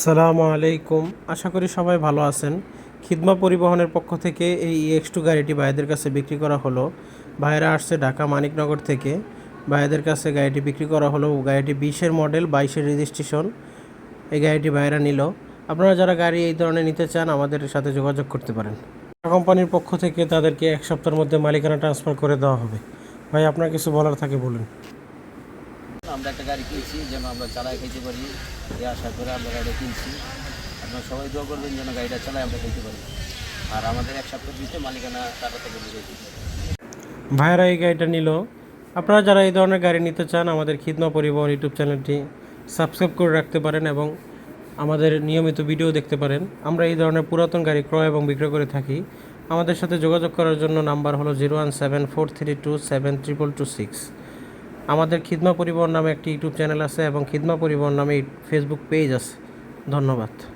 সালামু আলাইকুম। আশা করি সবাই ভালো আছেন। খিদমা পরিবহনের পক্ষ থেকে এই এক্স টু গাড়িটি ভাইদের কাছে বিক্রি করা হলো। ভাইরা আসছে ঢাকা মানিকনগর থেকে। ভাইদের কাছে গাড়িটি বিক্রি করা হলো। গাড়িটি বিশের মডেল, বাইশের রেজিস্ট্রেশন। এই গাড়িটি ভাইরা নিল। আপনারা যারা গাড়ি এই ধরনের নিতে চান, আমাদের সাথে যোগাযোগ করতে পারেন। কোম্পানির পক্ষ থেকে তাদেরকে এক সপ্তাহের মধ্যে মালিকানা ট্রান্সফার করে দেওয়া হবে। ভাই, আপনার কিছু বলার থাকে বলুন। আমরা একটা গাড়ি কিনছি, যেন আমরা চালায় খেতে পারি। এই আশা করে আমরা গাড়িটা কিনছি। আপনারা সবাই দোয়া করবেন যেন গাড়িটা চালায় আমরা খেতে পারি। আর আমাদের এক সপ্তাহ দিতে মালিকানা টাকা থেকে বুঝে দিতে ভাইয়েরা এই গাড়িটা নিল। আপনারা যারা এই ধরনের গাড়ি নিতে চান, আমাদের খিদমা পরিবহন ইউটিউব চ্যানেলটি সাবস্ক্রাইব করে রাখতে পারেন এবং আমাদের নিয়মিত ভিডিও দেখতে পারেন। আমরা এই ধরনের পুরাতন গাড়ি ক্রয় এবং বিক্রয় করে থাকি। আমাদের সাথে যোগাযোগ করার জন্য নাম্বার হলো zero one seven four three two seven triple two six. আমাদের খিদমা পরিবহন নামে একটি ইউটিউব চ্যানেল আছে এবং খিদমা পরিবহন নামে ফেসবুক পেজ আছে। ধন্যবাদ।